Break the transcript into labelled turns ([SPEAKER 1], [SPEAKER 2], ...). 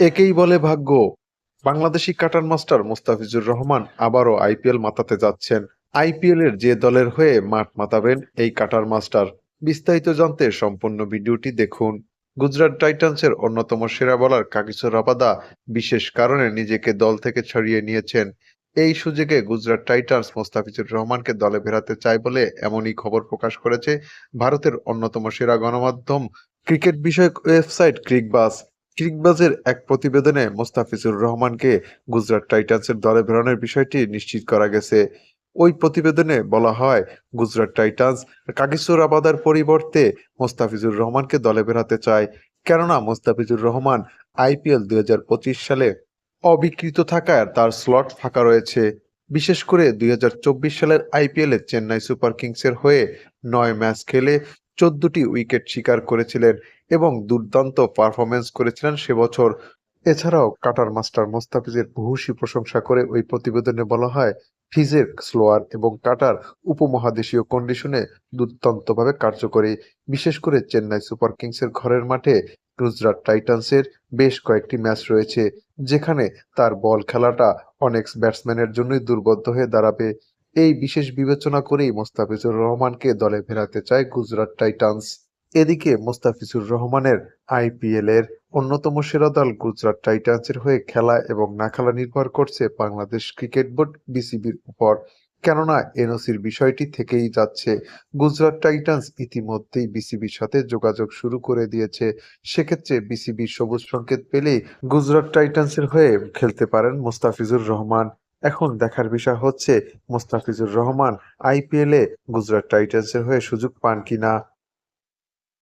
[SPEAKER 1] একেই বলে ভাগ্য। বাংলাদেশি কাটার মাস্টার মোস্তাফিজুর রহমান আবারও আইপিএল মাতাতে যাচ্ছেন। আইপিএল এর যে দলের হয়ে মাঠ মাতাবেন এই কাটার মাস্টার। বিস্তারিত জানতে সম্পূর্ণ ভিডিওটি দেখুন। গুজরাট টাইটান্সের অন্যতম সেরা বলার কাকিসুর রাবাদা বিশেষ কারণে নিজেকে দল থেকে ছড়িয়ে নিয়েছেন। এই সুযোগে গুজরাট টাইটান্স মোস্তাফিজুর রহমানকে দলে ফেরাতে চায় বলে এমনই খবর প্রকাশ করেছে ভারতের অন্যতম সেরা গণমাধ্যম, ক্রিকেট বিষয়ক ওয়েবসাইট ক্রিকবাস। ক্রিকবাজের এক প্রতিবেদনে মোস্তাফিজুর রহমানকে গুজরাট টাইটান্সের দলে ফেরানোর বিষয়টি নিশ্চিত করা গেছে। ওই প্রতিবেদনে বলা হয়, গুজরাট টাইটান্স কাগিসুর আবাদার পরিবর্তে মোস্তাফিজুর রহমানকে দলে ফেরাতে চায়। কেননা মোস্তাফিজুর রহমান আইপিএল দুই হাজার পঁচিশ সালে অবিকৃত থাকায় তার স্লট ফাঁকা রয়েছে। বিশেষ করে দুই হাজার চব্বিশ সালের আইপিএল চেন্নাই সুপার কিংসের হয়ে নয় ম্যাচ খেলে চোদ্দটি উইকেট শিকার করেছিলেন এবং দুর্দান্ত পারফরমেন্স করেছিলেন সে বছর। এছাড়াও কাটার মাস্টার মোস্তাফিজের ভূয়সী প্রশংসা করে ওই প্রতিবেদনে বলা হয়, ফিজের স্লোয়ার এবং কাটার উপমহাদেশীয় কন্ডিশনে দুর্দান্তভাবে কার্যকরী। বিশেষ করে চেন্নাই সুপার কিংসের ঘরের মাঠে গুজরাট টাইটান্সের বেশ কয়েকটি ম্যাচ রয়েছে, যেখানে তার বল খেলাটা অনেক ব্যাটসম্যানের জন্যই দুর্বদ্ধ হয়ে দাঁড়াবে। এই বিশেষ বিবেচনা করেই মোস্তাফিজুর রহমানকে দলে ফেরাতে চায় গুজরাট টাইটান্স। এদিকে মোস্তাফিজুর রহমানের আইপিএল এর অন্যতম সেরা দল গুজরাট টাইটান্সের হয়ে খেলা এবং না খেলা নির্ভর করছে বাংলাদেশ ক্রিকেট বোর্ড বিসিবির উপর। কেননা এনওসির বিষয়টি থেকেই যাচ্ছে, গুজরাট টাইটান্স ইতিমধ্যেই বিসিবির সাথে যোগাযোগ শুরু করে দিয়েছে। সেক্ষেত্রে বিসিবির সবুজ সংকেত পেলেই গুজরাট টাইটান্সের হয়ে খেলতে পারেন মোস্তাফিজুর রহমান। এখন দেখার বিষয় হচ্ছে মোস্তাফিজুর রহমান আইপিএলে গুজরাট টাইটান্সের হয়ে সুযোগ পান কিনা?